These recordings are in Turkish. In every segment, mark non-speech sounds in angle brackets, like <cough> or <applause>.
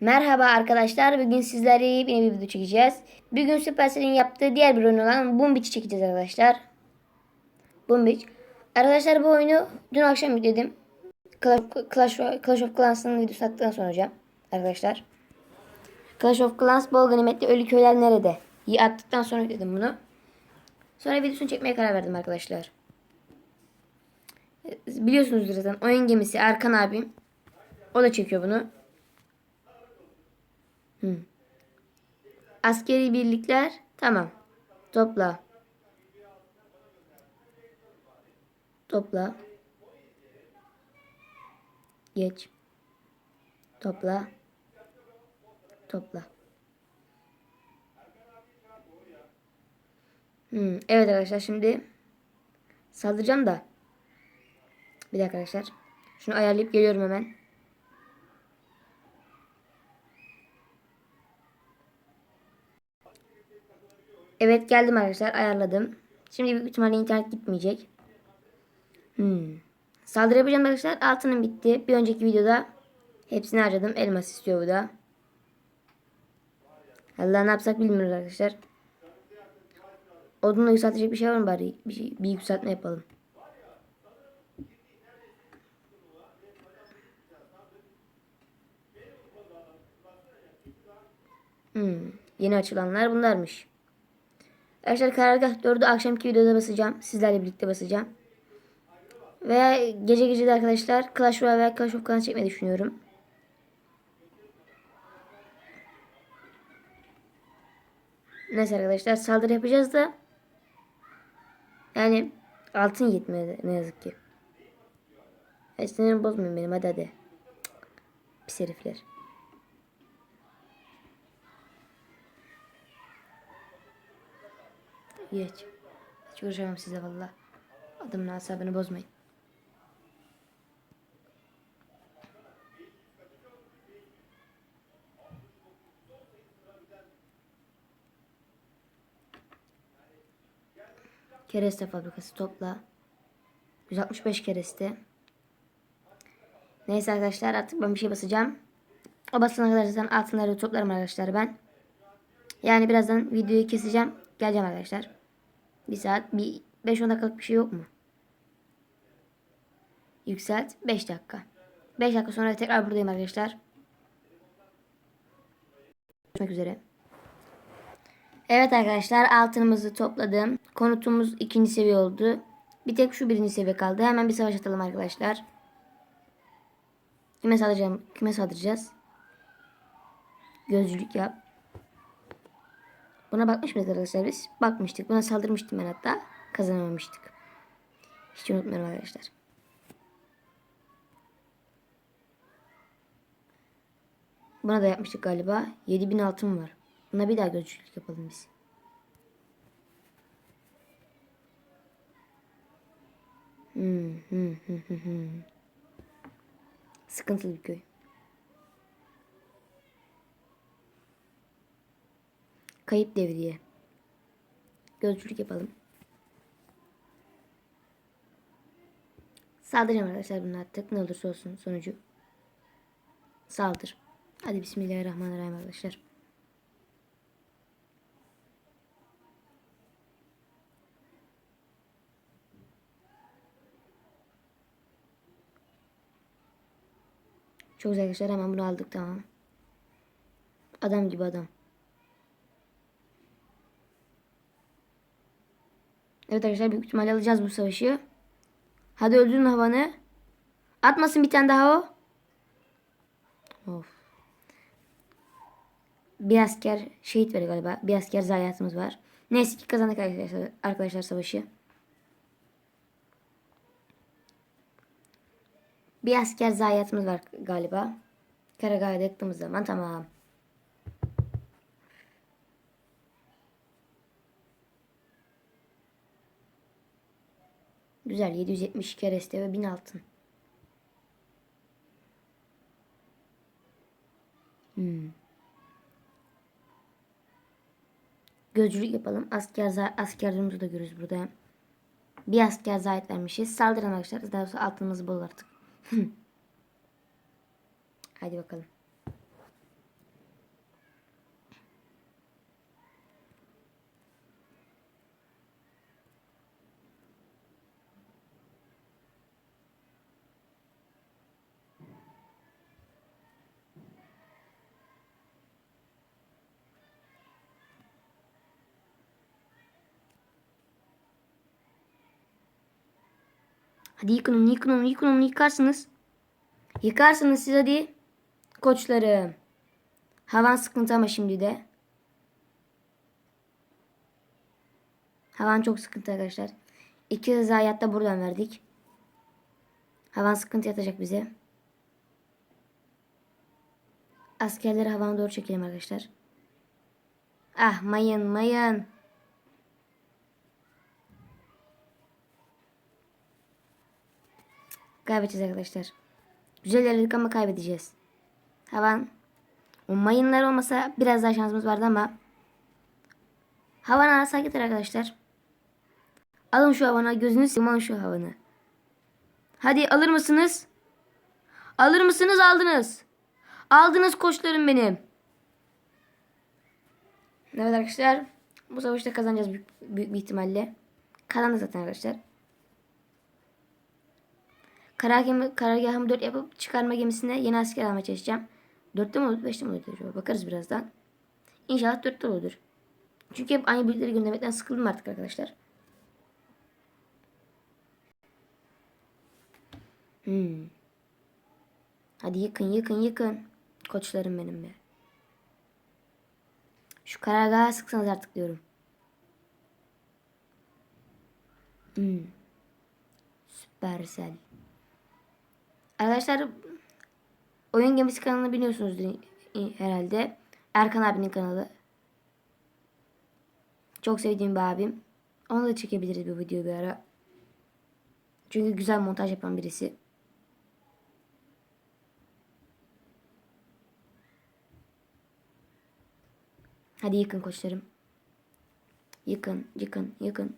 Merhaba arkadaşlar. Bugün sizlerle yeni bir video çekeceğiz. Bugün Supercell'in yaptığı diğer bir oyun olan Boom Beach'i çekeceğiz arkadaşlar. Boom Beach. Arkadaşlar bu oyunu dün akşam yükledim. Clash, Clash, of Clans'ın videosu attıktan sonra hocam. Arkadaşlar. Clash of Clans bol ganimetli ölü köyler nerede? İyi attıktan sonra yükledim bunu. Sonra videosunu çekmeye karar verdim arkadaşlar. Biliyorsunuz zaten oyun gemisi Erkan abim. O da çekiyor bunu. Hı. Askeri birlikler tamam. Topla. Topla. Geç. Topla. Topla. Hmm, evet arkadaşlar şimdi saldıracağım da. Bir dakika arkadaşlar. Şunu ayarlayıp geliyorum hemen. Evet geldim arkadaşlar ayarladım. Şimdi büyük ihtimalle internet gitmeyecek. Hmm. Saldırı yapacağım arkadaşlar. Altının bitti. Bir önceki videoda hepsini harcadım. Elmas istiyor bu da. Allah ne yapsak bilmiyoruz arkadaşlar. Odunla yükseltecek bir şey var mı bari? Bir, şey, bir yükseltme yapalım. Hmm. Yeni açılanlar bunlarmış. Arkadaşlar karargah 4'ü akşamki videoda basacağım. Sizlerle birlikte basacağım. Veya gece gece de arkadaşlar Clash Royale veya Clash of Clans çekmeyi düşünüyorum. Neyse arkadaşlar saldırı yapacağız da yani altın yetmedi ne yazık ki. E, sinirimi bozmayın benim hadi hadi. Pis herifler. Geç. Hiç uğraşamam size valla. Adımın asabını bozmayın. Kereste fabrikası topla. 165 kereste. Neyse arkadaşlar artık ben bir şey basacağım. O basana kadar zaten altınları toplarım arkadaşlar ben. Yani birazdan videoyu keseceğim. Geleceğim arkadaşlar. Bir saat, bir 5-10 dakikalık bir şey yok mu? Yükselt. 5 dakika. 5 dakika sonra tekrar buradayım arkadaşlar. Görüşmek üzere. Evet arkadaşlar altınımızı topladım. Konutumuz ikinci seviye oldu. Bir tek şu birinci seviye kaldı. Hemen bir savaş atalım arkadaşlar. Kime saldıracağım? Kime saldıracağız? Gözcülük yap. Buna bakmış mıydık arkadaşlar biz? Bakmıştık. Buna saldırmıştım ben hatta. Kazanamamıştık. Hiç unutmuyorum arkadaşlar. Buna da yapmıştık galiba. 7000 altın var. Buna bir daha gözcülük yapalım biz. Hmm, hmm, hmm, hmm, hmm. Sıkıntılı bir köy. Kayıp devriye. Gözcülük yapalım. Saldıracağım arkadaşlar bunu attık. Ne olursa olsun sonucu. Saldır. Hadi bismillahirrahmanirrahim arkadaşlar. Çok güzel arkadaşlar hemen bunu aldık tamam. Adam gibi adam. Evet arkadaşlar büyük ihtimalle alacağız bu savaşı. Hadi öldürün havanı. Atmasın bir tane daha o. Of. Bir asker şehit var galiba. Bir asker zayiatımız var. Neyse ki kazandık arkadaşlar, arkadaşlar savaşı. Bir asker zayiatımız var galiba. Karagay'da yaktığımız zaman tamam. Güzel 770 kereste ve 1000 altın. Hmm. Gözcülük yapalım. Asker askerlerimizi de görürüz burada. Bir asker zayet vermişiz. Saldırın arkadaşlar. Daha sonra altınımızı bol artık. <laughs> Hadi bakalım. Hadi yıkın onu yıkın onu yıkın onu yıkarsınız. Yıkarsınız siz hadi. Koçlarım. Havan sıkıntı ama şimdi de. Havan çok sıkıntı arkadaşlar. İki hızı hayatta buradan verdik. Havan sıkıntı yatacak bize. Askerleri havana doğru çekelim arkadaşlar. Ah mayın mayın. Kaybedeceğiz arkadaşlar. Güzel ilerledik ama kaybedeceğiz. Havan. O mayınlar olmasa biraz daha şansımız vardı ama. Havan arası getir arkadaşlar. Alın şu havana. Gözünü seveyim şu havanı. Hadi alır mısınız? Alır mısınız? Aldınız. Aldınız koçlarım benim. Evet arkadaşlar. Bu savaşta kazanacağız büyük, büyük bir ihtimalle. Kazandık zaten arkadaşlar. Karargahımı, karargahımı 4 yapıp çıkarma gemisine yeni asker almaya çalışacağım. 4'te mi olur 5'te mi olur acaba? Bakarız birazdan. İnşallah 4'te olur. Çünkü hep aynı bilgileri göndermekten sıkıldım artık arkadaşlar. Hmm. Hadi yıkın yıkın yıkın. Koçlarım benim be. Şu karargaha sıksanız artık diyorum. Hmm. Süpersel. Arkadaşlar oyun gemisi kanalını biliyorsunuz herhalde. Erkan abinin kanalı. Çok sevdiğim bir abim. Onu da çekebiliriz bir video bir ara. Çünkü güzel montaj yapan birisi. Hadi yıkın koçlarım. Yıkın, yıkın, yıkın.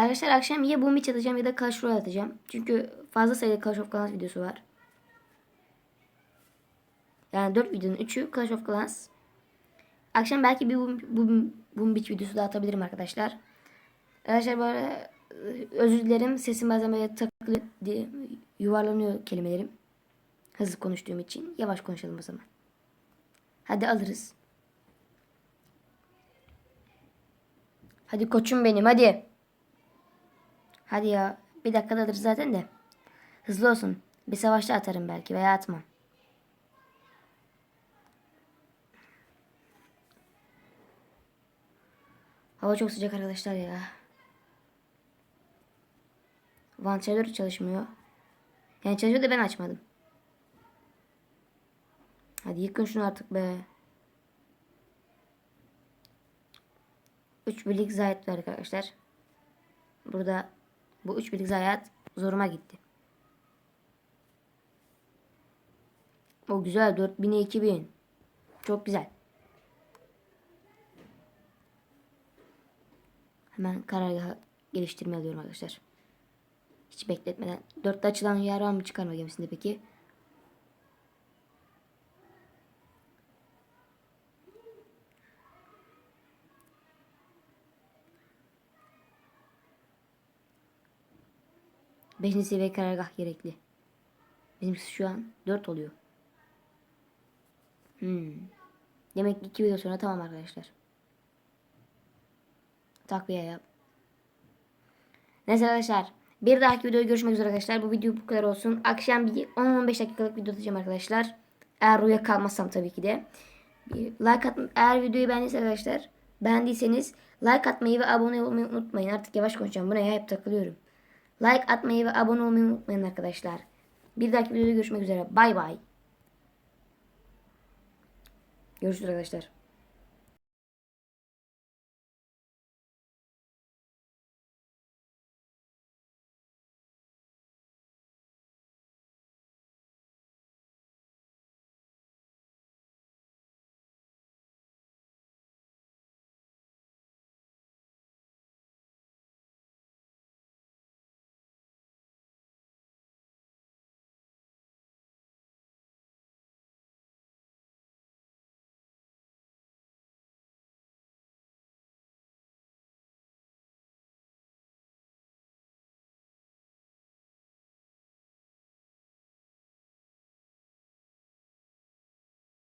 Arkadaşlar akşam ya Beach atacağım ya da Clash Royale atacağım. Çünkü fazla sayıda Clash of Clans videosu var. Yani 4 videonun 3'ü Clash of Clans. Akşam belki bir Boom, Beach videosu da atabilirim arkadaşlar. Arkadaşlar bu arada özür dilerim. Sesim bazen böyle takılı yuvarlanıyor kelimelerim. Hızlı konuştuğum için. Yavaş konuşalım o zaman. Hadi alırız. Hadi koçum benim hadi. Hadi ya. Bir dakikada alırız zaten de. Hızlı olsun. Bir savaşta atarım belki veya atmam. Hava çok sıcak arkadaşlar ya. Vantilatör çalışmıyor. Yani çalışıyor da ben açmadım. Hadi yıkın şunu artık be. 3 birlik zayiat var arkadaşlar. Burada bu 3 birlik zayiat zoruma gitti. O güzel 4000'e 2000. Çok güzel. Hemen karargahı geliştirme alıyorum arkadaşlar. Hiç bekletmeden. Dörtte açılan yer var mı çıkarma gemisinde peki? Beşinci seviye karargah gerekli. Bizimkisi şu an dört oluyor. Hmm. Demek ki iki video sonra tamam arkadaşlar. Takviye yap. Neyse arkadaşlar. Bir dahaki videoda görüşmek üzere arkadaşlar. Bu video bu kadar olsun. Akşam bir 10-15 dakikalık video atacağım arkadaşlar. Eğer rüya kalmazsam tabii ki de. Bir like at eğer videoyu beğendiyseniz arkadaşlar. Beğendiyseniz like atmayı ve abone olmayı unutmayın. Artık yavaş konuşacağım. Buna ya hep takılıyorum. Like atmayı ve abone olmayı unutmayın arkadaşlar. Bir dahaki videoda görüşmek üzere. Bay bay. Görüşürüz arkadaşlar.